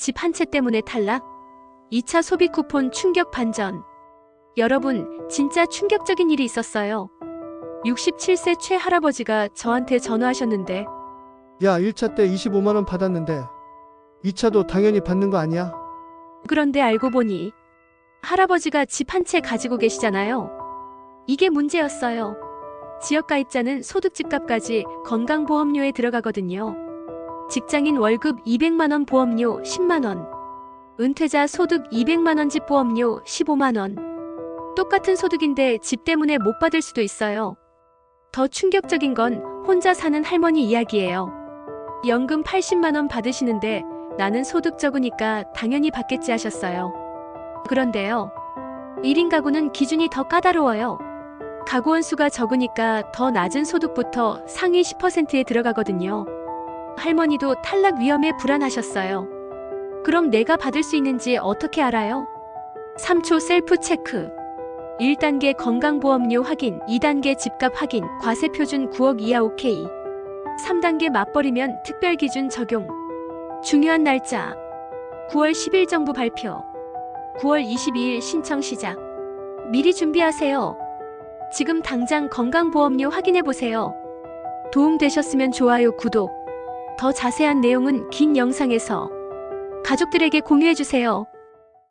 집 한 채 때문에 탈락? 2차 소비 쿠폰 충격 반전. 여러분, 진짜 충격적인 일이 있었어요. 67세 최 할아버지가 저한테 전화하셨는데, 야, 1차 때 25만원 받았는데, 2차도 당연히 받는 거 아니야? 그런데 알고 보니, 할아버지가 집 한 채 가지고 계시잖아요. 이게 문제였어요. 지역가입자는 소득 집값까지 건강보험료에 들어가거든요. 직장인 월급 200만원 보험료 10만원. 은퇴자 소득 200만원 집 보험료 15만원. 똑같은 소득인데 집 때문에 못 받을 수도 있어요. 더 충격적인 건 혼자 사는 할머니 이야기예요. 연금 80만원 받으시는데 나는 소득 적으니까 당연히 받겠지 하셨어요. 그런데요. 1인 가구는 기준이 더 까다로워요. 가구 원 수가 적으니까 더 낮은 소득부터 상위 10%에 들어가거든요. 할머니도 탈락 위험에 불안하셨어요. 그럼 내가 받을 수 있는지 어떻게 알아요? 3초 셀프 체크. 1단계 건강보험료 확인, 2단계 집값 확인, 과세 표준 9억 이하 오케이. 3단계 맞벌이면 특별 기준 적용. 중요한 날짜. 9월 10일 정부 발표. 9월 22일 신청 시작. 미리 준비하세요. 지금 당장 건강보험료 확인해 보세요. 도움 되셨으면 좋아요, 구독. 더 자세한 내용은 긴 영상에서 가족들에게 공유해 주세요.